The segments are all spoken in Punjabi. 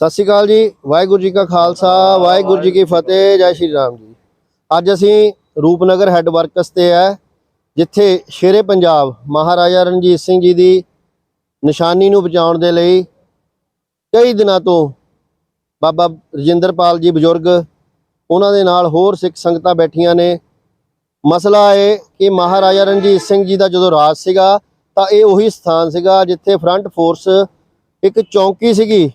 ਸਤਿ ਸ਼੍ਰੀ ਅਕਾਲ ਜੀ, ਵਾਹਿਗੁਰੂ ਜੀ ਕਾ ਖਾਲਸਾ, ਵਾਹਿਗੁਰੂ ਜੀ ਕੀ ਫਤਿਹ, ਜੈ ਸ਼੍ਰੀ ਰਾਮ ਜੀ। ਅੱਜ ਅਸੀਂ ਰੂਪਨਗਰ ਹੈੱਡ ਵਰਕਸ ਤੇ ਹੈ, ਜਿੱਥੇ ਸ਼ੇਰੇ ਪੰਜਾਬ ਮਹਾਰਾਜਾ ਰਣਜੀਤ ਸਿੰਘ ਜੀ ਦੀ ਨਿਸ਼ਾਨੀ ਨੂੰ ਬਚਾਉਣ ਦੇ ਲਈ ਕਈ ਦਿਨਾਂ ਤੋਂ ਬਾਬਾ ਰਜਿੰਦਰਪਾਲ ਜੀ ਬਜ਼ੁਰਗ ਉਹਨਾਂ ਦੇ ਨਾਲ ਹੋਰ ਸਿੱਖ ਸੰਗਤਾਂ ਬੈਠੀਆਂ ਨੇ। ਮਸਲਾ ਇਹ ਕਿ ਮਹਾਰਾਜਾ ਰਣਜੀਤ ਸਿੰਘ ਜੀ ਦਾ ਜਦੋਂ ਰਾਜ ਸੀਗਾ, ਤਾਂ ਇਹ ਉਹੀ ਸਥਾਨ ਸੀਗਾ ਜਿੱਥੇ ਫਰੰਟ ਫੋਰਸ ਇੱਕ ਚੌਂਕੀ ਸੀਗੀ।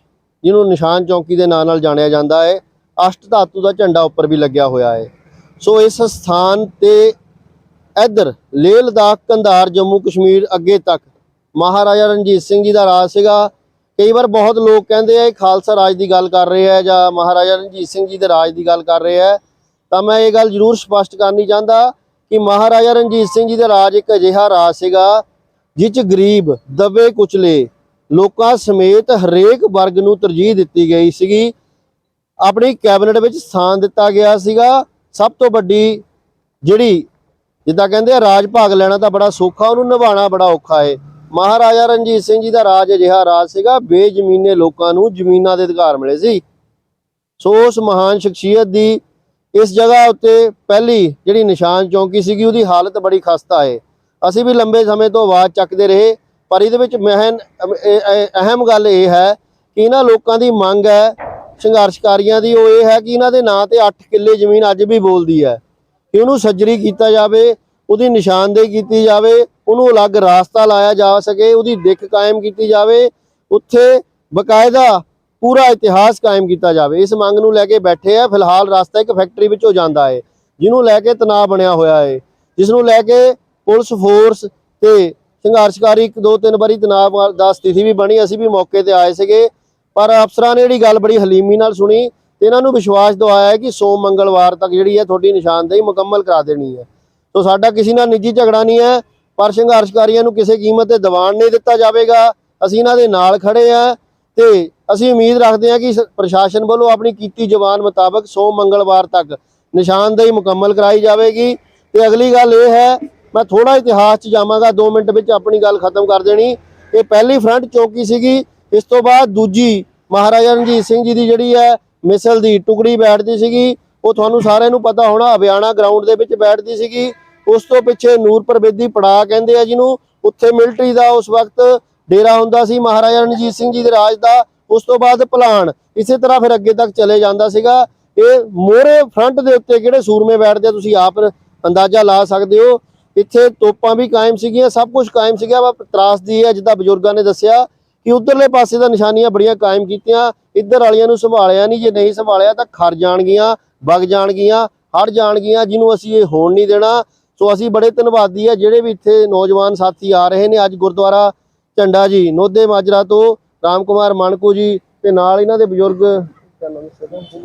ਜਿਹਨੂੰ ਨਿਸ਼ਾਨ ਚੌਂਕੀ ਦੇ ਨਾਂ ਨਾਲ ਜਾਣਿਆ ਜਾਂਦਾ ਹੈ। ਅਸ਼ਟ ਧਾਤੂ ਦਾ ਝੰਡਾ ਉੱਪਰ ਵੀ ਲੱਗਿਆ ਹੋਇਆ ਹੈ। ਸੋ ਇਸ ਸਥਾਨ ਤੇ ਇੱਧਰ ਲੇਹ ਲਦਾਖ ਕੰਧਾਰ, ਜੰਮੂ ਕਸ਼ਮੀਰ ਅੱਗੇ ਤੱਕ ਮਹਾਰਾਜਾ ਰਣਜੀਤ ਸਿੰਘ ਜੀ ਦਾ ਰਾਜ ਸੀਗਾ। ਕਈ ਵਾਰ ਬਹੁਤ ਲੋਕ ਕਹਿੰਦੇ ਆ, ਇਹ ਖਾਲਸਾ ਰਾਜ ਦੀ ਗੱਲ ਕਰ ਰਹੇ ਆ ਜਾਂ ਮਹਾਰਾਜਾ ਰਣਜੀਤ ਸਿੰਘ ਜੀ ਦੇ ਰਾਜ ਦੀ ਗੱਲ ਕਰ ਰਹੇ ਆ ਤਾਂ ਮੈਂ ਇਹ ਗੱਲ ਜ਼ਰੂਰ ਸਪਸ਼ਟ ਕਰਨੀ ਚਾਹੁੰਦਾ ਕਿ ਮਹਾਰਾਜਾ ਰਣਜੀਤ ਸਿੰਘ ਜੀ ਦਾ ਰਾਜ ਇੱਕ ਅਜਿਹਾ ਰਾਜ ਸੀਗਾ ਜਿਸ 'ਚ ਗਰੀਬ, ਦਬੇ ਕੁਚਲੇ ਲੋਕਾਂ ਸਮੇਤ ਹਰੇਕ ਵਰਗ ਨੂੰ ਤਰਜੀਹ ਦਿੱਤੀ ਗਈ ਸੀਗੀ। ਆਪਣੀ ਕੈਬਨਿਟ ਵਿੱਚ ਸਥਾਨ ਦਿੱਤਾ ਗਿਆ ਸੀਗਾ। ਸਭ ਤੋਂ ਵੱਡੀ ਜਿਹੜੀ ਜਿੱਦਾਂ ਕਹਿੰਦੇ ਆ, ਰਾਜ ਭਾਗ ਲੈਣਾ ਤਾਂ ਬੜਾ ਸੌਖਾ, ਉਹਨੂੰ ਨਿਭਾਉਣਾ ਬੜਾ ਔਖਾ ਏ। ਮਹਾਰਾਜਾ ਰਣਜੀਤ ਸਿੰਘ ਜੀ ਦਾ ਰਾਜ ਅਜਿਹਾ ਰਾਜ ਸੀਗਾ, ਬੇਜ਼ਮੀਨੇ ਲੋਕਾਂ ਨੂੰ ਜ਼ਮੀਨਾਂ ਦੇ ਅਧਿਕਾਰ ਮਿਲੇ ਸੀ। ਸੋ ਉਸ ਮਹਾਨ ਸ਼ਖਸੀਅਤ ਦੀ ਇਸ ਜਗ੍ਹਾ ਉੱਤੇ ਪਹਿਲੀ ਜਿਹੜੀ ਨਿਸ਼ਾਨ ਚੌਂਕੀ ਸੀਗੀ, ਉਹਦੀ ਹਾਲਤ ਬੜੀ ਖਸਤਾ ਏ। ਅਸੀਂ ਵੀ ਲੰਬੇ ਸਮੇਂ ਤੋਂ ਆਵਾਜ਼ ਚੱਕਦੇ ਰਹੇ। ਪਰ ਇਹਦੇ ਵਿੱਚ ਮਹਿਨ ਅਹਿਮ ਗੱਲ ਇਹ ਹੈ ਕਿ ਇਹਨਾਂ ਲੋਕਾਂ ਦੀ ਮੰਗ ਹੈ, ਸੰਘਰਸ਼ਕਾਰੀਆਂ ਦੀ, ਉਹ ਇਹ ਹੈ ਕਿ ਇਹਨਾਂ ਦੇ ਨਾਂ ਤੇ 8 ਕਿੱਲੇ ਜ਼ਮੀਨ ਅੱਜ ਵੀ ਬੋਲਦੀ ਹੈ ਕਿ ਉਹਨੂੰ ਸੱਜਰੀ ਕੀਤਾ ਜਾਵੇ, ਉਹਦੀ ਨਿਸ਼ਾਨਦੇਹੀ ਕੀਤੀ ਜਾਵੇ, ਉਹਨੂੰ ਅਲੱਗ ਰਾਸਤਾ ਲਾਇਆ ਜਾ ਸਕੇ, ਉਹਦੀ ਦਿੱਖ ਕਾਇਮ ਕੀਤੀ ਜਾਵੇ, ਉੱਥੇ ਬਕਾਇਦਾ ਪੂਰਾ ਇਤਿਹਾਸ ਕਾਇਮ ਕੀਤਾ ਜਾਵੇ। ਇਸ ਮੰਗ ਨੂੰ ਲੈ ਕੇ ਬੈਠੇ ਆ, ਫਿਲਹਾਲ ਰਸਤਾ ਇੱਕ ਫੈਕਟਰੀ ਵਿੱਚੋਂ ਜਾਂਦਾ ਹੈ ਜਿਹਨੂੰ ਲੈ ਕੇ ਤਣਾਅ ਬਣਿਆ ਹੋਇਆ ਹੈ ਜਿਸ ਨੂੰ ਲੈ ਕੇ ਪੁਲਿਸ ਫੋਰਸ ਤੇ ਸੰਘਰਸ਼ਕਾਰੀ ਇੱਕ ਦੋ ਤਿੰਨ ਵਾਰੀ ਤਣਾਅ ਦਾ ਸਥਿਤੀ ਵੀ ਬਣੀ, ਅਸੀਂ ਵੀ ਮੌਕੇ ਤੇ ਆਏ ਸੀਗੇ। ਪਰ ਅਫਸਰਾਂ ਨੇ ਜਿਹੜੀ ਗੱਲ ਬੜੀ ਹਲੀਮੀ ਨਾਲ ਸੁਣੀ ਤੇ ਇਹਨਾਂ ਨੂੰ ਵਿਸ਼ਵਾਸ ਦਵਾਇਆ ਹੈ ਕਿ ਸੋਮ ਮੰਗਲਵਾਰ ਤੱਕ ਜਿਹੜੀ ਹੈ ਤੁਹਾਡੀ ਨਿਸ਼ਾਨਦੇਹੀ ਮੁਕੰਮਲ ਕਰਾ ਦੇਣੀ ਹੈ। ਸੋ ਸਾਡਾ ਕਿਸੇ ਨਾਲ ਨਿੱਜੀ ਝਗੜਾ ਨਹੀਂ ਹੈ, ਪਰ ਸੰਘਰਸ਼ਕਾਰੀਆਂ ਨੂੰ ਕਿਸੇ ਕੀਮਤ ਤੇ ਦੀਵਾਨ ਨਹੀਂ ਦਿੱਤਾ ਜਾਵੇਗਾ। ਅਸੀਂ ਇਹਨਾਂ ਦੇ ਨਾਲ ਖੜੇ ਆ ਤੇ ਅਸੀਂ ਉਮੀਦ ਰੱਖਦੇ ਹਾਂ ਕਿ ਪ੍ਰਸ਼ਾਸਨ ਵੱਲੋਂ ਆਪਣੀ ਕੀਤੀ ਜਵਾਨ ਮੁਤਾਬਕ ਸੋਮ ਮੰਗਲਵਾਰ ਤੱਕ ਨਿਸ਼ਾਨਦੇਹੀ ਮੁਕੰਮਲ ਕਰਾਈ ਜਾਵੇਗੀ। ਤੇ ਅਗਲੀ ਗੱਲ ਇਹ ਹੈ ਮੈਂ ਥੋੜਾ ਇਤਿਹਾਸ 'ਚ ਜਾਵਾਂਗਾ 2 ਮਿੰਟ ਵਿੱਚ ਆਪਣੀ ਗੱਲ ਖਤਮ ਕਰ ਦੇਣੀ। ਇਹ ਪਹਿਲੀ ਫਰੰਟ ਚੌਕੀ ਸੀਗੀ, ਇਸ ਤੋਂ ਬਾਅਦ ਦੂਜੀ ਮਹਾਰਾਜਾ ਰਣਜੀਤ ਸਿੰਘ ਜੀ ਦੀ ਜਿਹੜੀ ਹੈ, ਮਿਸਲ ਦੀ ਟੁਕੜੀ ਬੈਠਦੀ ਸੀਗੀ। ਉਹ ਤੁਹਾਨੂੰ ਸਾਰਿਆਂ ਨੂੰ ਪਤਾ ਹੋਣਾ ਅਭਿਆਣਾ ਗਰਾਊਂਡ ਦੇ ਵਿੱਚ ਬੈਠਦੀ ਸੀਗੀ। ਉਸ ਤੋਂ ਪਿੱਛੇ ਨੂਰਪੁਰ ਬੇਦੀ ਪੜਾ ਕਹਿੰਦੇ ਆ ਜਿਹਨੂੰ, ਉੱਥੇ ਮਿਲਟਰੀ ਦਾ ਉਸ ਵਕਤ ਡੇਰਾ ਹੁੰਦਾ ਸੀ, ਮਹਾਰਾਜਾ ਰਣਜੀਤ ਸਿੰਘ ਜੀ ਦੇ ਰਾਜ ਦਾ। ਉਸ ਤੋਂ ਬਾਅਦ ਭਲਾਨ ਇਸੇ ਤਰ੍ਹਾਂ ਫਿਰ ਅੱਗੇ ਤੱਕ ਚਲੇ ਜਾਂਦਾ ਸੀਗਾ। ਇਹ ਮੋਹਰੇ ਫਰੰਟ ਦੇ ਉੱਤੇ ਕਿਹੜੇ ਸੂਰਮੇ ਬੈਠਦੇ ਆ ਤੁਸੀਂ ਆਪ ਅੰਦਾਜ਼ਾ ਲਾ ਸਕਦੇ ਹੋ। ਇੱਥੇ ਤੋਪਾਂ ਵੀ ਕਾਇਮ ਸੀਗੀਆਂ ਸਭ ਕੁਝ ਕਾਇਮ ਸੀਗਾ ਵਾ ਤਰਾਸਦੀ ਹੈ ਜਿੱਦਾਂ ਬਜ਼ੁਰਗਾਂ ਨੇ ਦੱਸਿਆ ਕਿ ਉਧਰਲੇ ਪਾਸੇ ਦਾ ਨਿਸ਼ਾਨੀਆਂ ਬੜੀਆਂ ਕਾਇਮ ਕੀਤੀਆਂ ਇੱਧਰ ਵਾਲੀਆਂ ਨੂੰ ਸੰਭਾਲਿਆ ਨਹੀਂ ਜੇ ਨਹੀਂ ਸੰਭਾਲਿਆ ਤਾਂ ਖਰ ਜਾਣਗੀਆਂ ਵਗ ਜਾਣਗੀਆਂ ਹੜ ਜਾਣਗੀਆਂ ਜਿਹਨੂੰ ਅਸੀਂ ਇਹ ਹੋਣ ਨਹੀਂ ਦੇਣਾ। ਸੋ ਅਸੀਂ ਬੜੇ ਧੰਨਵਾਦੀ ਆ ਜਿਹੜੇ ਵੀ ਇੱਥੇ ਨੌਜਵਾਨ ਸਾਥੀ ਆ ਰਹੇ ਨੇ ਅੱਜ ਗੁਰਦੁਆਰਾ ਝੰਡਾ ਜੀ ਨੋਦੇ ਮਾਜਰਾ ਤੋਂ ਰਾਮ ਕੁਮਾਰ ਮਾਨਕੂ ਜੀ ਤੇ ਨਾਲ ਇਹਨਾਂ ਦੇ ਬਜ਼ੁਰਗ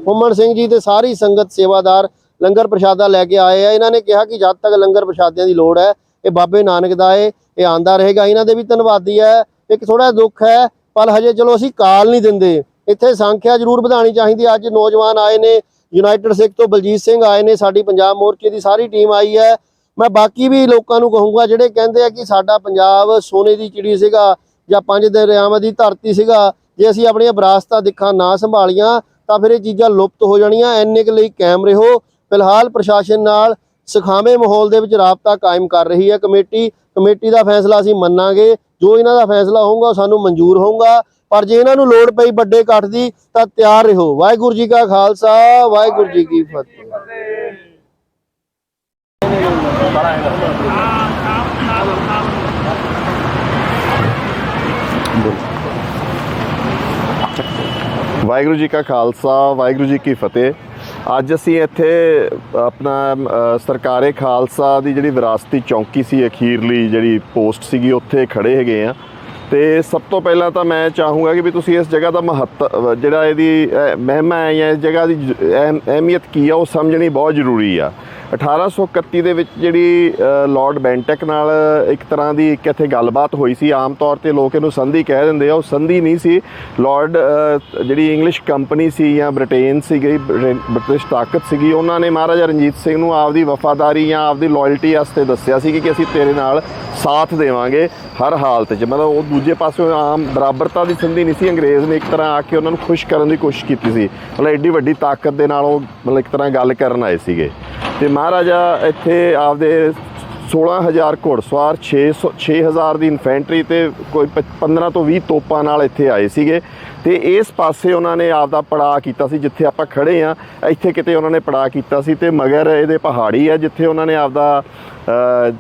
ਹੁਮਨ ਸਿੰਘ ਜੀ ਤੇ ਸਾਰੀ ਸੰਗਤ ਸੇਵਾਦਾਰ ਲੰਗਰ ਪ੍ਰਸ਼ਾਦਾ ਲੈ ਕੇ ਆਏ ਆ। ਇਹਨਾਂ ਨੇ ਕਿਹਾ ਕਿ ਜਦ ਤੱਕ ਲੰਗਰ ਪ੍ਰਸ਼ਾਦਿਆਂ ਦੀ ਲੋੜ ਹੈ, ਇਹ ਬਾਬੇ ਨਾਨਕ ਦਾ ਏ, ਇਹ ਆਂਦਾ ਰਹੇਗਾ। ਇਹਨਾਂ ਦੇ ਵੀ ਧੰਨਵਾਦੀ ਹੈ। ਇੱਕ ਥੋੜਾ ਦੁੱਖ ਹੈ, ਪਰ ਹਜੇ ਚਲੋ ਅਸੀਂ ਕਾਲ ਨਹੀਂ ਦਿੰਦੇ। ਇੱਥੇ ਸੰਖਿਆ ਜ਼ਰੂਰ ਵਧਾਣੀ ਚਾਹੀਦੀ ਅੱਜ ਨੌਜਵਾਨ ਆਏ ਨੇ, ਯੂਨਾਈਟਿਡ ਸਿੱਖ ਤੋਂ ਬਲਜੀਤ ਸਿੰਘ ਆਏ ਨੇ, ਸਾਡੀ ਪੰਜਾਬ ਮੋਰਚੇ ਦੀ ਸਾਰੀ ਟੀਮ ਆਈ ਹੈ। ਮੈਂ ਬਾਕੀ ਵੀ ਲੋਕਾਂ ਨੂੰ ਕਹੂੰਗਾ, ਜਿਹੜੇ ਕਹਿੰਦੇ ਆ ਕਿ ਸਾਡਾ ਪੰਜਾਬ ਸੋਨੇ ਦੀ ਚਿੜੀ ਸੀਗਾ ਜਾਂ ਪੰਜ ਦਰਿਆਵਾਂ ਦੀ ਧਰਤੀ ਸੀਗਾ, ਜੇ ਅਸੀਂ ਆਪਣੀਆਂ ਵਿਰਾਸਤਾਂ ਦਿਖਾਂ ਨਾ ਸੰਭਾਲੀਆਂ, ਤਾਂ ਫਿਰ ਇਹ ਚੀਜ਼ਾਂ ਲੁਪਤ ਹੋ ਜਾਣੀਆਂ। ਐਨੇ ਕੁ ਲਈ ਕਾਇਮ ਰਹੋ। ਫਿਲਹਾਲ ਪ੍ਰਸ਼ਾਸਨ ਨਾਲ ਸਖਾਵੇਂ ਮਾਹੌਲ ਦੇ ਵਿੱਚ ਰਾਬਤਾ ਕਾਇਮ ਕਰ ਰਹੀ ਹੈ। ਕਮੇਟੀ ਕਮੇਟੀ ਦਾ ਫੈਸਲਾ ਅਸੀਂ ਮੰਨਾਂਗੇ। ਜੋ ਇਹਨਾਂ ਦਾ ਫੈਸਲਾ ਹੋਊਗਾ ਸਾਨੂੰ ਮਨਜ਼ੂਰ ਹੋਊਗਾ। ਪਰ ਜੇ ਇਹਨਾਂ ਨੂੰ ਲੋੜ ਪਈ ਵੱਡੇ ਇਕੱਠ ਦੀ, ਤਾਂ ਤਿਆਰ ਰਹੋ। ਵਾਹਿਗੁਰੂ ਜੀ ਕਾ ਖਾਲਸਾ, ਵਾਹਿਗੁਰੂ ਜੀ ਕੀ ਫਤਿਹ। ਵਾਹਿਗੁਰੂ ਜੀ ਕਾ ਖਾਲਸਾ, ਵਾਹਿਗੁਰੂ ਜੀ ਕੀ ਫਤਿਹ। ਅੱਜ ਅਸੀਂ ਇੱਥੇ ਆਪਣਾ ਅ, ਸਰਕਾਰੇ ਖਾਲਸਾ ਦੀ ਜਿਹੜੀ ਵਿਰਾਸਤੀ ਚੌਂਕੀ ਸੀ ਅਖੀਰਲੀ ਜਿਹੜੀ ਪੋਸਟ ਸੀਗੀ ਉੱਥੇ ਖੜੇ ਹੈਗੇ ਆ। ਤੇ ਸਭ ਤੋਂ ਪਹਿਲਾਂ ਤਾਂ ਮੈਂ ਚਾਹੂੰਗਾ ਕਿ ਵੀ ਤੁਸੀਂ ਇਸ ਜਗ੍ਹਾ ਦਾ ਮਹੱਤਵ ਜਿਹੜਾ ਇਹਦੀ ਮਹਿਮਾ ਹੈ ਜਾਂ ਇਸ ਜਗ੍ਹਾ ਦੀ ਜ- ਅਹਿਮੀਅਤ ਕੀ ਆ ਉਹ ਸਮਝਣੀ ਬਹੁਤ ਜ਼ਰੂਰੀ ਆ। 1831 ਦੇ ਵਿੱਚ ਜਿਹੜੀ ਅ, ਲਾਰਡ ਬੈਂਟਕ ਨਾਲ ਇੱਕ ਤਰ੍ਹਾਂ ਦੀ ਇੱਕ ਇੱਥੇ ਗੱਲਬਾਤ ਹੋਈ ਸੀ। ਆਮ ਤੌਰ ਤੇ ਲੋਕ ਇਹਨੂੰ ਸੰਧੀ ਕਹਿ ਦਿੰਦੇ ਆ ਉਹ ਸੰਧੀ ਨਹੀਂ ਸੀ। ਲਾਰਡ ਜਿਹੜੀ ਇੰਗਲਿਸ਼ ਕੰਪਨੀ ਸੀ ਜਾਂ ਬ੍ਰਿਟੇਨ ਸੀਗੀ ਬ੍ਰਿ- ਬ੍ਰਿਟਿਸ਼ ਤਾਕਤ ਸੀਗੀ ਉਹਨਾਂ ਨੇ ਮਹਾਰਾਜਾ ਰਣਜੀਤ ਸਿੰਘ ਨੂੰ ਆਪਦੀ ਵਫਾਦਾਰੀ ਜਾਂ ਆਪਦੀ ਲਾਇਲਟੀ ਵਾਸਤੇ ਦੱਸਿਆ ਸੀ ਕਿ ਅਸੀਂ ਤੇਰੇ ਨਾਲ ਸਾਥ ਦੇਵਾਂਗੇ ਹਰ ਹਾਲਤ 'ਚ। ਮਤਲਬ ਉਹ ਦੂਜੇ ਪਾਸੇ ਆਮ ਬਰਾਬਰਤਾ ਦੀ ਸੰਧੀ ਨਹੀਂ ਸੀ। ਅੰਗਰੇਜ਼ ਨੇ ਇੱਕ ਤਰ੍ਹਾਂ ਆ ਕੇ ਉਹਨਾਂ ਨੂੰ ਖੁਸ਼ ਕਰਨ ਦੀ ਕੋਸ਼ਿਸ਼ ਕੀਤੀ ਸੀ। ਮਤਲਬ ਐਡੀ ਵੱਡੀ ਤਾਕਤ ਦੇ ਨਾਲ ਉਹ ਮਤਲਬ ਇੱਕ ਤਰ੍ਹਾਂ ਗੱਲ ਕਰਨ ਆਏ ਸੀਗੇ। ਤੇ ਮਹਾਰਾਜਾ ਇੱਥੇ ਆਪਦੇ 16000 ਘੋੜਸਵਾਰ 600 6000 ਦੀ ਇਨਫੈਂਟਰੀ ਤੇ ਕੋਈ ਪ- 15 ਤੋਂ 20 ਤੋਪਾਂ ਨਾਲ ਇੱਥੇ ਆਏ ਸੀਗੇ। ਤੇ ਇਸ ਪਾਸੇ ਉਹਨਾਂ ਨੇ ਆਪਦਾ ਪੜਾਅ ਕੀਤਾ ਸੀ ਜਿੱਥੇ ਆਪਾਂ ਖੜੇ ਆ ਇੱਥੇ ਕਿਤੇ ਉਹਨਾਂ ਨੇ ਪੜਾਅ ਕੀਤਾ ਸੀ ਤੇ ਮਗਰ ਇਹਦੇ ਪਹਾੜੀ ਆ ਜਿੱਥੇ ਉਹਨਾਂ ਨੇ ਆਪਦਾ ਅ,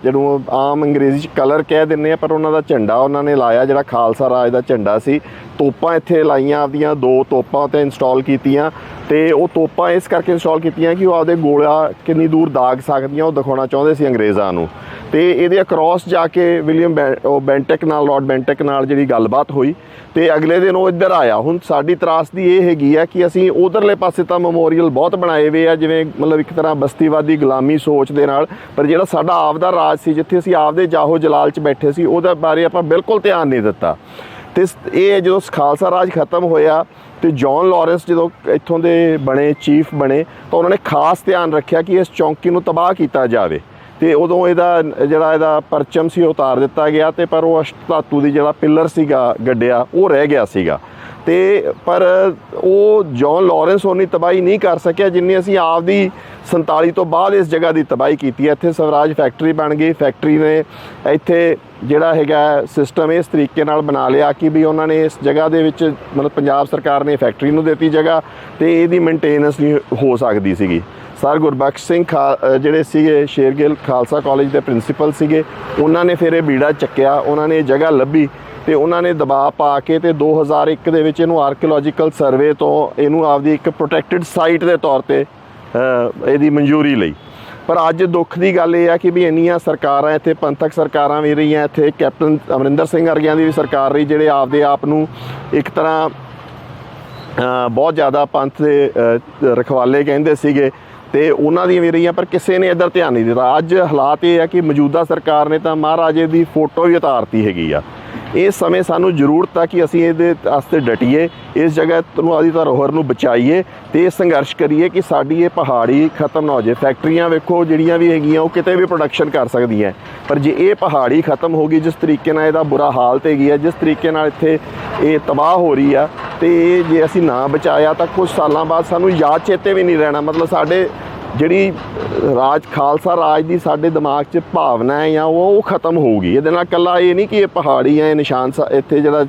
ਜਿਹਨੂੰ ਆਮ ਅੰਗਰੇਜ਼ੀ ਚ ਕਲਰ ਕਹਿ ਦਿੰਦੇ ਆ, ਪਰ ਉਹਨਾਂ ਦਾ ਝੰਡਾ ਉਹਨਾਂ ਨੇ ਲਾਇਆ, ਜਿਹੜਾ ਖਾਲਸਾ ਰਾਜ ਦਾ ਝੰਡਾ ਸੀ। ਤੋਪਾਂ ਇੱਥੇ ਲਾਈਆਂ ਆਪਦੀਆਂ, ਦੋ ਤੋਪਾਂ ਤੇ ਇੰਸਟਾਲ ਕੀਤੀਆਂ ਤੇ ਉਹ ਤੋਪਾਂ ਇਸ ਕਰਕੇ ਇੰਸਟਾਲ ਕੀਤੀਆਂ ਕਿ ਉਹ ਆਪਦੇ ਗੋਲਾ ਕਿੰਨੀ ਦੂਰ ਦਾਗ ਸਕਦੀਆਂ, ਉਹ ਦਿਖਾਉਣਾ ਚਾਹੁੰਦੇ ਸੀ ਅੰਗਰੇਜ਼ਾਂ ਨੂੰ। ਤੇ ਇਹਦੇ ਅਕ੍ਰੋਸ ਜਾ ਕੇ ਵਿਲੀਅਮ ਬੈਂ- ਉਹ ਬੈਂਟਕ ਨਾਲ ਲਾਰਡ ਬੈਂਟੈਕ ਨਾਲ ਜਿਹੜੀ ਗੱਲਬਾਤ ਹੋਈ ਤੇ ਅਗਲੇ ਦਿਨ ਉਹ ਇੱਧਰ ਆਇਆ। ਹੁਣ ਸਾਡੀ ਤਰਾਸਦੀ ਇਹ ਹੈਗੀ ਆ ਕਿ ਅਸੀਂ ਉਧਰਲੇ ਪਾਸੇ ਤਾਂ ਮੈਮੋਰੀਅਲ ਬਹੁਤ ਬਣਾਏ ਹੋਏ ਆ, ਜਿਵੇਂ ਮਤਲਬ ਇੱਕ ਤਰ੍ਹਾਂ ਬਸਤੀਵਾਦੀ ਗੁਲਾਮੀ ਸੋਚ ਦੇ ਨਾਲ, ਪਰ ਜਿਹੜਾ ਸਾਡਾ ਆਪਦਾ ਰਾਜ ਸੀ, ਜਿੱਥੇ ਅਸੀਂ ਆਪਦੇ ਜਾਹੋ ਜਲਾਲ 'ਚ ਬੈਠੇ ਸੀ, ਉਹਦੇ ਬਾਰੇ ਆਪਾਂ ਬਿਲਕੁਲ ਧਿਆਨ ਨਹੀਂ ਦਿੱਤਾ। ਤੇ ਇਹ ਜਦੋਂ ਖਾਲਸਾ ਰਾਜ ਖਤਮ ਹੋਇਆ ਤੇ ਜੌਨ ਲਾਰੈਂਸ ਜਦੋਂ ਇੱਥੋਂ ਦੇ ਬਣੇ, ਚੀਫ ਬਣੇ, ਤਾਂ ਉਹਨਾਂ ਨੇ ਖਾਸ ਧਿਆਨ ਰੱਖਿਆ ਕਿ ਇਸ ਚੌਂਕੀ ਨੂੰ ਤਬਾਹ ਕੀਤਾ ਜਾਵੇ। ਤੇ ਉਦੋਂ ਇਹਦਾ, ਜਿਹੜਾ ਇਹਦਾ ਪਰਚਮ ਸੀ, ਉਹ ਉਤਾਰ ਦਿੱਤਾ ਗਿਆ ਤੇ ਪਰ ਉਹ ਅਸ਼ਟ ਧਾਤੂ ਦੀ ਜਿਹੜਾ ਪਿੱਲਰ ਸੀਗਾ, ਗੱਡਿਆ, ਉਹ ਰਹਿ ਗਿਆ ਸੀਗਾ। ਤੇ ਪਰ ਉਹ ਜੌਨ ਲਾਰੈਂਸ ਉਹਨੀ ਤਬਾਹੀ ਨਹੀਂ ਕਰ ਸਕਿਆ ਜਿੰਨੀ ਅਸੀਂ ਆਪਦੀ 47 ਤੋਂ ਬਾਅਦ ਇਸ ਜਗ੍ਹਾ ਦੀ ਤਬਾਹੀ ਕੀਤੀ ਹੈ। ਇੱਥੇ ਸਵਰਾਜ ਫੈਕਟਰੀ ਬਣ ਗਈ। ਫੈਕਟਰੀ ਨੇ ਇੱਥੇ ਜਿਹੜਾ ਹੈਗਾ ਸਿਸਟਮ ਇਸ ਤਰੀਕੇ ਨਾਲ ਬਣਾ ਲਿਆ ਕਿ ਵੀ ਉਹਨਾਂ ਨੇ ਇਸ ਜਗ੍ਹਾ ਦੇ ਵਿੱਚ ਮਤਲਬ ਪੰਜਾਬ ਸਰਕਾਰ ਨੇ ਫੈਕਟਰੀ ਨੂੰ ਦਿੱਤੀ ਜਗ੍ਹਾ ਤੇ ਇਹਦੀ ਮੇਨਟੇਨੈਂਸ ਨਹੀਂ ਹੋ ਸਕਦੀ ਸੀਗੀ। ਸਰ ਗੁਰਬਖਸ਼ ਸਿੰਘ ਖਾ- ਜਿਹੜੇ ਸੀਗੇ ਸ਼ੇਰਗਿੱਲ ਖਾਲਸਾ ਕਾਲਜ ਦੇ ਪ੍ਰਿੰਸੀਪਲ ਸੀਗੇ, ਉਹਨਾਂ ਨੇ ਫਿਰ ਇਹ ਬੀੜਾ ਚੱਕਿਆ। ਉਹਨਾਂ ਨੇ ਇਹ ਜਗ੍ਹਾ ਲੱਭੀ। ਤੇ ਉਹਨਾਂ ਨੇ ਦਬਾਅ ਪਾ ਕੇ ਤੇ 2001 ਦੇ ਵਿੱਚ ਇਹਨੂੰ ਆਰਕੀਓਲੋਜੀਕਲ ਸਰਵੇ ਤੋਂ ਇਹਨੂੰ ਆਪਦੀ ਇੱਕ ਪ੍ਰੋਟੈਕਟਿਡ ਸਾਈਟ ਦੇ ਤੌਰ ਤੇ ਇਹਦੀ ਮਨਜ਼ੂਰੀ ਲਈ। ਪਰ ਅੱਜ ਦੁੱਖ ਦੀ ਗੱਲ ਇਹ ਆ ਕਿ ਵੀ ਇੰਨੀਆਂ ਸਰਕਾਰਾਂ ਇੱਥੇ, ਪੰਥਕ ਸਰਕਾਰਾਂ ਵੀ ਰਹੀਆਂ ਇੱਥੇ, ਕੈਪਟਨ ਅਮਰਿੰਦਰ ਸਿੰਘ ਵਰਗਿਆਂ ਦੀ ਵੀ ਸਰਕਾਰ ਰਹੀ, ਜਿਹੜੇ ਆਪਦੇ ਆਪ ਨੂੰ ਇੱਕ ਤਰ੍ਹਾਂ ਬਹੁਤ ਜ਼ਿਆਦਾ ਪੰਥ ਦੇ ਰਖਵਾਲੇ ਕਹਿੰਦੇ ਸੀਗੇ ਤੇ ਉਹਨਾਂ ਦੀਆਂ ਵੀ ਰਹੀਆਂ, ਪਰ ਕਿਸੇ ਨੇ ਇੱਧਰ ਧਿਆਨ ਨਹੀਂ ਦਿੱਤਾ। ਅੱਜ ਹਾਲਾਤ ਇਹ ਆ ਕਿ ਮੌਜੂਦਾ ਸਰਕਾਰ ਨੇ ਤਾਂ ਮਹਾਰਾਜੇ ਦੀ ਫੋਟੋ ਵੀ ਉਤਾਰਤੀ ਹੈਗੀ ਆ। ਇਸ ਸਮੇਂ ਸਾਨੂੰ ਜ਼ਰੂਰਤ ਆ ਕਿ ਅਸੀਂ ਇਹਦੇ ਵਾਸਤੇ ਡਟੀਏ, ਇਸ ਜਗ੍ਹਾ ਨੂੰ ਆਦੀ ਧਰੋਹਰ ਨੂੰ ਬਚਾਈਏ ਤੇ ਇਹ ਸੰਘਰਸ਼ ਕਰੀਏ ਕਿ ਸਾਡੀ ਇਹ ਪਹਾੜੀ ਖਤਮ ਨਾ ਹੋ ਜਾਏ। ਫੈਕਟਰੀਆਂ ਵੇਖੋ ਜਿਹੜੀਆਂ ਵੀ ਹੈਗੀਆਂ, ਉਹ ਕਿਤੇ ਵੀ ਪ੍ਰੋਡਕਸ਼ਨ ਕਰ ਸਕਦੀਆਂ ਪਰ ਜੇ ਇਹ ਪਹਾੜੀ ਖਤਮ ਹੋ ਗਈ, ਜਿਸ ਤਰੀਕੇ ਨਾਲ ਇਹਦਾ ਬੁਰਾ ਹਾਲਤ ਹੈਗੀ ਆ ਜਿਸ ਤਰੀਕੇ ਨਾਲ ਇੱਥੇ ਇਹ ਤਬਾਹ ਹੋ ਰਹੀ ਆ, ਤੇ ਇਹ ਜੇ ਅਸੀਂ ਨਾ ਬਚਾਇਆ ਤਾਂ ਕੁਝ ਸਾਲਾਂ ਬਾਅਦ ਸਾਨੂੰ ਯਾਦ ਚੇਤੇ ਵੀ ਨਹੀਂ ਰਹਿਣਾ। ਮਤਲਬ ਸਾਡੇ ਜਿਹੜੀ ਰਾਜ, ਖਾਲਸਾ ਰਾਜ ਦੀ ਸਾਡੇ ਦਿਮਾਗ 'ਚ ਭਾਵਨਾ ਹੈ ਜਾਂ ਉਹ ਉਹ ਖਤਮ ਹੋਊਗੀ। ਇਹਦੇ ਨਾਲ ਕੱਲਾ ਇਹ ਨਹੀਂ ਕਿ ਇਹ ਪਹਾੜੀ ਹੈ, ਇਹ ਨਿਸ਼ਾਨ ਸਾ- ਇੱਥੇ ਜਿਹੜਾ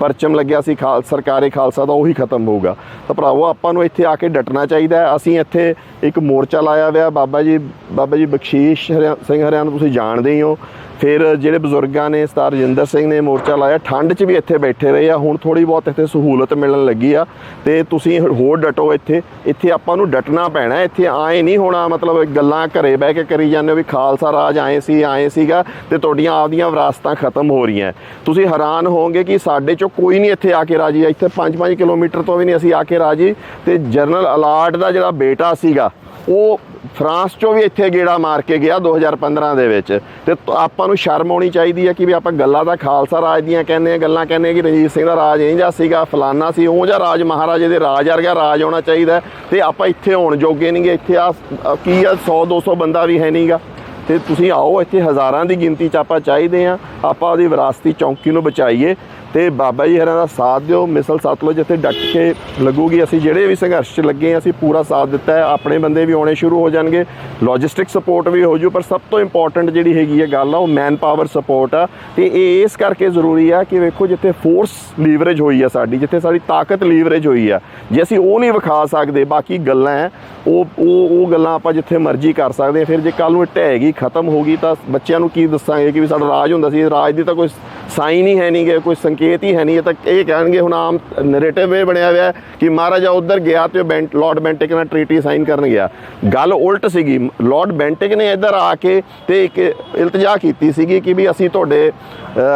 ਪਰਚਮ ਲੱਗਿਆ ਸੀ, ਖਾਲ ਸਰਕਾਰੇ ਖਾਲਸਾ ਦਾ ਉਹੀ ਖਤਮ ਹੋਊਗਾ। ਤਾਂ ਭਰਾਵੋ, ਆਪਾਂ ਨੂੰ ਇੱਥੇ ਆ ਕੇ ਡਟਣਾ ਚਾਹੀਦਾ ਹੈ। ਅਸੀਂ ਇੱਥੇ ਇੱਕ ਮੋਰਚਾ ਲਾਇਆ ਹੋਇਆ। ਬਾਬਾ ਜੀ ਬਾਬਾ ਜੀ ਬਖਸ਼ੀਸ਼ ਹਰਿਆ- ਸਿੰਘ ਹਰਿਆਣਾ, ਤੁਸੀਂ ਜਾਣਦੇ ਹੀ ਹੋ। ਫਿਰ ਜਿਹੜੇ ਬਜ਼ੁਰਗਾਂ ਨੇ ਸਰਦਾਰ ਰਜਿੰਦਰ ਸਿੰਘ ਨੇ ਮੋਰਚਾ ਲਾਇਆ, ਠੰਡ 'ਚ ਵੀ ਇੱਥੇ ਬੈਠੇ ਰਹੇ ਆ। ਹੁਣ ਥੋੜੀ ਬਹੁਤ ਇੱਥੇ ਸਹੂਲਤ ਮਿਲਣ ਲੱਗੀ ਆ ਤੇ ਤੁਸੀਂ ਹੋਰ ਡਟੋ ਇੱਥੇ। ਇੱਥੇ ਆਪਾਂ ਨੂੰ ਡਟਣਾ ਪੈਣਾ, ਇੱਥੇ ਆਏ ਨਹੀਂ ਹੋਣਾ, ਮਤਲਬ ਗੱਲਾਂ ਘਰੇ ਬਹਿ ਕੇ ਕਰੀ ਜਾਂਦੇ ਹੋ ਵੀ ਖਾਲਸਾ ਰਾਜ ਆਏ ਸੀ, ਆਏ ਸੀਗਾ ਤੇ ਤੁਹਾਡੀਆਂ ਆਪਦੀਆਂ ਵਿਰਾਸਤਾਂ ਖਤਮ ਹੋ ਰਹੀਆਂ। ਤੁਸੀਂ ਹੈਰਾਨ ਹੋਵੋਗੇ ਕਿ ਸਾਡੇ ਚੋਂ ਕੋਈ ਨਹੀਂ ਇੱਥੇ ਆ ਕੇ ਰਾਜੀ ਇੱਥੇ 5-5 ਕਿਲੋਮੀਟਰ ਤੋਂ ਵੀ ਨਹੀਂ ਅਸੀਂ ਆ ਕੇ ਰਾਜੀ। ਤੇ ਜਨਰਲ ਅਲਾਰਡ ਦਾ ਜਿਹੜਾ ਬੇਟਾ ਸੀਗਾ, ਉਹ ਫਰਾਂਸ ਚੋਂ ਵੀ ਇੱਥੇ ਗੇੜਾ ਮਾਰ ਕੇ ਗਿਆ 2015 ਦੇ ਵਿੱਚ। ਤੇ ਆਪਾਂ ਨੂੰ ਸ਼ਰਮ ਆਉਣੀ ਚਾਹੀਦੀ ਹੈ ਕਿ ਵੀ ਆਪਾਂ ਗੱਲਾਂ ਦਾ ਖਾਲਸਾ ਰਾਜ ਦੀਆਂ ਕਹਿੰਦੇ ਆ ਗੱਲਾਂ ਕਹਿੰਦੇ ਆ ਕਿ ਰਣਜੀਤ ਸਿੰਘ ਦਾ ਰਾਜ ਇੰਜਾ ਸੀਗਾ, ਫਲਾਨਾ ਸੀ ਉਹ ਜਾਂ ਰਾਜ ਮਹਾਰਾਜੇ ਦੇ ਰਾਜ ਵਰਗਾ ਰਾਜ ਹੋਣਾ ਚਾਹੀਦਾ ਹੈ। ਤੇ ਆਪਾਂ ਇੱਥੇ ਹੋਣ ਜੋਗੇ ਨਹੀਂਗੇ ਇੱਥੇ ਆ ਆ ਕੀ ਆ 100 200 ਬੰਦਾ ਵੀ ਹੈ ਨਹੀਂਗਾ ਤੇ ਤੁਸੀਂ ਆਓ, ਇੱਥੇ ਹਜ਼ਾਰਾਂ ਦੀ ਗਿਣਤੀ 'ਚ ਆਪਾਂ ਚਾਹੀਦੇ ਆ ਆਪਾਂ ਉਹਦੀ ਵਿਰਾਸਤੀ ਚੌਂਕੀ ਨੂੰ ਬਚਾਈਏ। ਤੇ ਬਾਬਾ ਜੀ ਹਰਾਂ ਦਾ ਸਾਥ ਦਿਓ। ਮਿਸਲ ਸਤਲੁਜ ਜਿੱਥੇ ਡਟ ਕੇ ਲੱਗੂਗੀ। ਅਸੀਂ ਜਿਹੜੇ ਵੀ ਸੰਘਰਸ਼ 'ਚ ਲੱਗੇ ਅਸੀਂ ਪੂਰਾ ਸਾਥ ਦਿੱਤਾ ਹੈ। ਆਪਣੇ ਬੰਦੇ ਵੀ ਆਉਣੇ ਸ਼ੁਰੂ ਹੋ ਜਾਣਗੇ। ਲੌਜਿਸਟਿਕ ਸਪੋਰਟ ਵੀ ਹੋ ਜੂ ਪਰ ਸਭ ਤੋਂ ਇੰਪੋਰਟੈਂਟ ਜਿਹੜੀ ਹੈਗੀ ਹੈ ਗੱਲ ਆ ਉਹ ਮੈਨ ਪਾਵਰ ਸਪੋਰਟ ਆ। ਤੇ ਇਹ ਇਸ ਕਰਕੇ ਜ਼ਰੂਰੀ ਆ ਕਿ ਵੇਖੋ ਜਿੱਥੇ ਫੋਰਸ ਲੀਵਰੇਜ ਹੋਈ ਆ ਸਾਡੀ ਜਿੱਥੇ ਸਾਡੀ ਤਾਕਤ ਲੀਵਰੇਜ ਹੋਈ ਆ ਜੇ ਅਸੀਂ ਉਹ ਨਹੀਂ ਵਿਖਾ ਸਕਦੇ ਬਾਕੀ ਗੱਲਾਂ ਹੈ, ਉਹ ਉਹ ਉਹ ਗੱਲਾਂ ਆਪਾਂ ਜਿੱਥੇ ਮਰਜ਼ੀ ਕਰ ਸਕਦੇ ਹਾਂ। ਫਿਰ ਜੇ ਕੱਲ ਨੂੰ ਢਹਿ ਗਈ ਖਤਮ ਹੋ ਗਈ ਤਾਂ ਬੱਚਿਆਂ ਨੂੰ ਕੀ ਦੱਸਾਂਗੇ ਕਿ ਵੀ ਸਾਡਾ ਰਾਜ ਹੁੰਦਾ ਸੀ। ਰਾਜ ਦੀ ਤਾਂ ਕੋਈ ਸਾਈਨ ਹੀ ਹੈ ਨਹੀਂ ਗੇ ਕੋਈ ਸੰਕੇਤ ਹੀ ਹੈ ਨਹੀਂ। ਇਹ ਤਾਂ ਇਹ ਕਹਿਣਗੇ, ਹੁਣ ਆਮ ਨੈਰੇਟਿਵ ਇਹ ਬਣਿਆ ਹੋਇਆ ਕਿ ਮਹਾਰਾਜਾ ਉੱਧਰ ਗਿਆ ਤੇ ਬੈਂਟ ਲਾਰਡ ਬੈਂਟਿਕ ਨਾਲ ਟ੍ਰੀਟੀ ਸਾਈਨ ਕਰਨ ਗਿਆ। ਗੱਲ ਉਲਟ ਸੀਗੀ। ਲਾਰਡ ਬੈਂਟਿਕ ਨੇ ਇੱਧਰ ਆ ਕੇ ਤੇ ਇੱਕ ਇਲਤਜਾ ਕੀਤੀ ਸੀਗੀ ਕਿ ਵੀ ਅਸੀਂ ਤੁਹਾਡੇ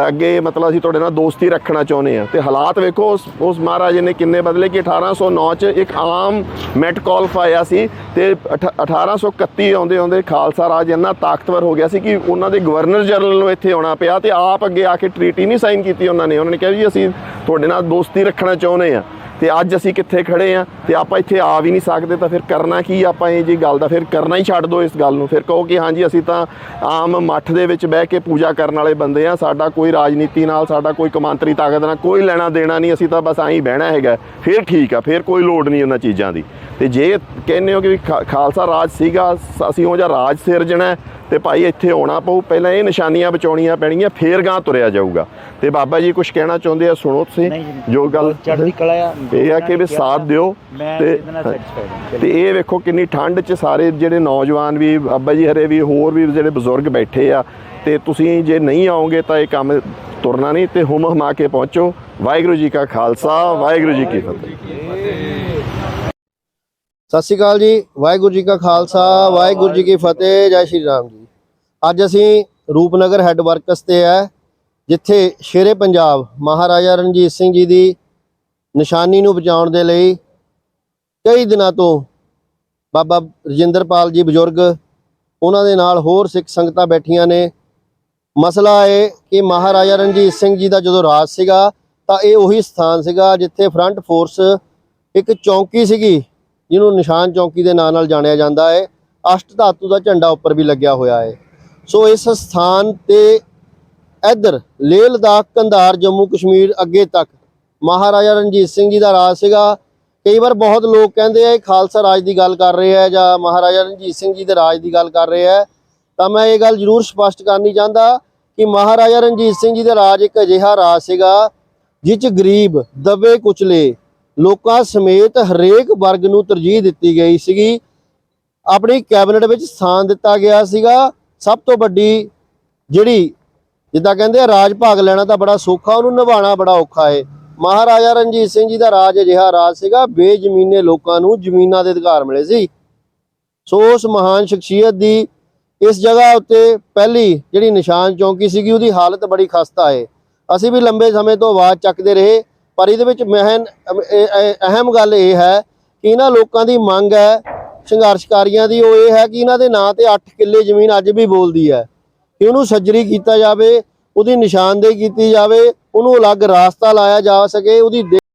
ਅੱਗੇ ਮਤਲਬ ਅਸੀਂ ਤੁਹਾਡੇ ਨਾਲ ਦੋਸਤੀ ਰੱਖਣਾ ਚਾਹੁੰਦੇ ਆ ਤੇ ਹਾਲਾਤ ਵੇਖੋ, ਉਸ ਉਸ ਮਹਾਰਾਜੇ ਨੇ ਕਿੰਨੇ ਬਦਲੇ ਕਿ 1809 ਚ ਇੱਕ ਆਮ ਮੈਟ ਕਾਲਫ ਆਇਆ ਸੀ ਤੇ ਅਠ- 1831 ਆਉਂਦੇ ਆਉਂਦੇ ਖਾਲਸਾ ਰਾਜ ਇੰਨਾ ਤਾਕਤਵਰ ਹੋ ਗਿਆ ਸੀ ਕਿ ਉਹਨਾਂ ਦੇ ਗਵਰਨਰ ਜਨਰਲ ਨੂੰ ਇੱਥੇ ਆਉਣਾ ਪਿਆ ਤੇ ਆਪ ਅੱਗੇ ਆ ਕੇ ਟ੍ਰੀਟੀ ਨਹੀਂ ਸਾਈਨ ਕੀਤੀ ਉਹਨਾਂ ਨੇ। ਉਹਨਾਂ ਨੇ ਕਿਹਾ ਜੀ, ਅਸੀਂ ਤੁਹਾਡੇ ਨਾਲ ਦੋਸਤੀ ਰੱਖਣਾ ਚਾਹੁੰਦੇ ਆ ਤੇ ਅੱਜ ਅਸੀਂ ਕਿੱਥੇ ਖੜੇ ਆ ਤੇ ਆਪਾਂ ਇੱਥੇ ਆ ਵੀ ਨਹੀਂ ਸਕਦੇ, ਤਾਂ ਫਿਰ ਕਰਨਾ ਕੀ ਆਪਾਂ ਇਹ ਜੀ ਗੱਲ ਦਾ ਫਿਰ ਕਰਨਾ ਹੀ ਛੱਡ ਦਿਓ ਇਸ ਗੱਲ ਨੂੰ। ਫਿਰ ਕਹੋ ਕਿ ਹਾਂਜੀ ਅਸੀਂ ਤਾਂ ਆਮ ਮੱਠ ਦੇ ਵਿੱਚ ਬਹਿ ਕੇ ਪੂਜਾ ਕਰਨ ਵਾਲੇ ਬੰਦੇ ਆ ਸਾਡਾ ਕੋਈ ਰਾਜਨੀਤੀ ਨਾਲ, ਸਾਡਾ ਕੋਈ ਕਮਾਂਤਰੀ ਤਾਕਤ ਨਾਲ ਕੋਈ ਲੈਣਾ ਦੇਣਾ ਨਹੀਂ। ਅਸੀਂ ਤਾਂ ਬਸ ਐਂ ਬਹਿਣਾ ਹੈਗਾ। ਫਿਰ ਠੀਕ ਆ, ਫਿਰ ਕੋਈ ਲੋੜ ਨਹੀਂ ਉਹਨਾਂ ਚੀਜ਼ਾਂ ਦੀ। ਤੇ ਜੇ ਕਹਿੰਦੇ ਹੋ ਕਿ ਵੀ ਖਾ- ਖਾਲਸਾ ਰਾਜ ਸੀਗਾ, ਅਸੀਂ ਉਹ ਜਿਹਾ ਰਾਜ ਸਿਰਜਣਾ ਤੇ ਭਾਈ ਇੱਥੇ ਆਉਣਾ ਪਊ ਪਹਿਲਾਂ ਇਹ ਨਿਸ਼ਾਨੀਆਂ ਬਚਾਉਣੀਆਂ ਪੈਣਗੀਆਂ ਫੇਰ ਗਾਂ ਤੁਰਿਆ ਜਾਊਗਾ। ਤੇ ਬਾਬਾ ਜੀ ਕੁਝ ਕਹਿਣਾ ਚਾਹੁੰਦੇ ਆ ਸੁਣੋ ਤੁਸੀਂ ਜੀ, ਗੱਲ ਚੜ੍ਹਦੀ ਕਲਾ ਆ ਇਹ ਆ ਕਿ ਵੀ ਸਾਥ ਦਿਓ ਤੇ। ਤੇ ਇਹ ਵੇਖੋ ਕਿੰਨੀ ਠੰਡ 'ਚ ਸਾਰੇ ਜਿਹੜੇ ਨੌਜਵਾਨ ਵੀ ਅੱਬਾ ਜੀ ਹਰੇ ਵੀ ਹੋਰ ਵੀ ਜਿਹੜੇ ਬਜ਼ੁਰਗ ਬੈਠੇ ਆ ਤੇ ਤੁਸੀਂ ਜੇ ਨਹੀਂ ਆਓਗੇ ਤਾਂ ਇਹ ਕੰਮ ਤੁਰਨਾ ਨਹੀਂ ਤੇ ਹੁਮ ਹਮਾ ਕੇ ਪਹੁੰਚੋ। ਵਾਹਿਗੁਰੂ ਜੀ ਕਾ ਖਾਲਸਾ ਵਾਹਿਗੁਰੂ ਜੀ ਕੀ ਫਤਿਹ। ਸਤਿ ਸ਼੍ਰੀ ਅਕਾਲ ਜੀ ਵਾਹਿਗੁਰੂ ਜੀ ਕਾ ਖਾਲਸਾ ਵਾਹਿਗੁਰੂ ਜੀ ਕੀ ਫਤਿਹ ਜੈ ਸ਼੍ਰੀ ਰਾਮ ਜੀ। ਅੱਜ ਅਸੀਂ ਰੂਪਨਗਰ ਹੈੱਡ ਵਰਕਸ ਤੇ ਹੈ, ਜਿੱਥੇ ਸ਼ੇਰੇ ਪੰਜਾਬ ਮਹਾਰਾਜਾ ਰਣਜੀਤ ਸਿੰਘ ਜੀ ਦੀ ਨਿਸ਼ਾਨੀ ਨੂੰ ਬਚਾਉਣ ਦੇ ਲਈ ਕਈ ਦਿਨਾਂ ਤੋਂ ਬਾਬਾ ਰਜਿੰਦਰਪਾਲ ਜੀ ਬਜ਼ੁਰਗ ਉਹਨਾਂ ਦੇ ਨਾਲ ਹੋਰ ਸਿੱਖ ਸੰਗਤਾਂ ਬੈਠੀਆਂ ਨੇ। ਮਸਲਾ ਇਹ ਕਿ ਮਹਾਰਾਜਾ ਰਣਜੀਤ ਸਿੰਘ ਜੀ ਦਾ ਜਦੋਂ ਰਾਜ ਸੀਗਾ ਤਾਂ ਇਹ ਉਹੀ ਸਥਾਨ ਸੀਗਾ ਜਿੱਥੇ ਫਰੰਟ ਫੋਰਸ ਇੱਕ ਚੌਂਕੀ ਸੀਗੀ, ਜਿਹਨੂੰ ਨਿਸ਼ਾਨ ਚੌਂਕੀ ਦੇ ਨਾਂ ਨਾਲ ਜਾਣਿਆ ਜਾਂਦਾ ਹੈ। ਅਸ਼ਟ ਧਾਤੂ ਦਾ ਝੰਡਾ ਉੱਪਰ ਵੀ ਲੱਗਿਆ ਹੋਇਆ ਹੈ। ਸੋ ਇਸ ਸਥਾਨ ਤੇ ਇੱਧਰ ਲੇਹ ਲਦਾਖ, ਕੰਧਾਰ, ਜੰਮੂ ਕਸ਼ਮੀਰ ਅੱਗੇ ਤੱਕ ਮਹਾਰਾਜਾ ਰਣਜੀਤ ਸਿੰਘ ਜੀ ਦਾ ਰਾਜ ਸੀਗਾ। ਕਈ ਵਾਰ ਬਹੁਤ ਲੋਕ ਕਹਿੰਦੇ ਆ, ਇਹ ਖਾਲਸਾ ਰਾਜ ਦੀ ਗੱਲ ਕਰ ਰਹੇ ਆ ਜਾਂ ਮਹਾਰਾਜਾ ਰਣਜੀਤ ਸਿੰਘ ਜੀ ਦੇ ਰਾਜ ਦੀ ਗੱਲ ਕਰ ਰਹੇ ਆ ਤਾਂ ਮੈਂ ਇਹ ਗੱਲ ਜ਼ਰੂਰ ਸਪਸ਼ਟ ਕਰਨੀ ਚਾਹੁੰਦਾ ਕਿ ਮਹਾਰਾਜਾ ਰਣਜੀਤ ਸਿੰਘ ਜੀ ਦਾ ਰਾਜ ਇੱਕ ਅਜਿਹਾ ਰਾਜ ਸੀਗਾ ਜਿਸ 'ਚ ਗਰੀਬ, ਦਬੇ ਕੁਚਲੇ ਲੋਕਾਂ ਸਮੇਤ ਹਰੇਕ ਵਰਗ ਨੂੰ ਤਰਜੀਹ ਦਿੱਤੀ ਗਈ ਸੀਗੀ। ਆਪਣੀ ਕੈਬਨਿਟ ਵਿੱਚ ਸਥਾਨ ਦਿੱਤਾ ਗਿਆ ਸੀਗਾ। ਸਭ ਤੋਂ ਵੱਡੀ ਜਿਹੜੀ, ਜਿੱਦਾਂ ਕਹਿੰਦੇ ਆ, ਰਾਜ ਭਾਗ ਲੈਣਾ ਤਾਂ ਬੜਾ ਸੌਖਾ, ਉਹਨੂੰ ਨਿਭਾਉਣਾ ਬੜਾ ਔਖਾ ਏ। ਮਹਾਰਾਜਾ ਰਣਜੀਤ ਸਿੰਘ ਜੀ ਦਾ ਰਾਜ ਅਜਿਹਾ ਰਾਜ ਸੀਗਾ, ਬੇਜ਼ਮੀਨੇ ਲੋਕਾਂ ਨੂੰ ਜ਼ਮੀਨਾਂ ਦੇ ਅਧਿਕਾਰ ਮਿਲੇ ਸੀ। ਸੋ ਉਸ ਮਹਾਨ ਸ਼ਖਸੀਅਤ ਦੀ ਇਸ ਜਗ੍ਹਾ ਉੱਤੇ ਪਹਿਲੀ ਜਿਹੜੀ ਨਿਸ਼ਾਨ ਚੌਂਕੀ ਸੀਗੀ, ਉਹਦੀ ਹਾਲਤ ਬੜੀ ਖਸਤਾ ਏ। ਅਸੀਂ ਵੀ ਲੰਬੇ ਸਮੇਂ ਤੋਂ ਆਵਾਜ਼ ਚੱਕਦੇ ਰਹੇ, ਪਰ ਇਹਦੇ ਵਿੱਚ ਮਹਿਨ ਅਹਿਮ ਗੱਲ ਇਹ ਹੈ ਕਿ ਇਹਨਾਂ ਲੋਕਾਂ ਦੀ ਮੰਗ ਹੈ ਸੰਘਰਸ਼ਕਾਰੀਆਂ ਦੀ ਉਹ ਇਹ ਹੈ ਕਿ ਇਹਨਾਂ ਦੇ ਨਾਂ ਤੇ 8 ਕਿੱਲੇ ਜ਼ਮੀਨ ਅੱਜ ਵੀ ਬੋਲਦੀ ਹੈ ਕਿ ਉਹਨੂੰ ਸੱਜਰੀ ਕੀਤਾ ਜਾਵੇ, ਉਹਦੀ ਨਿਸ਼ਾਨਦੇਹੀ ਕੀਤੀ ਜਾਵੇ, ਉਹਨੂੰ ਅਲੱਗ ਰਾਸਤਾ ਲਾਇਆ ਜਾ ਸਕੇ, ਉਹਦੀ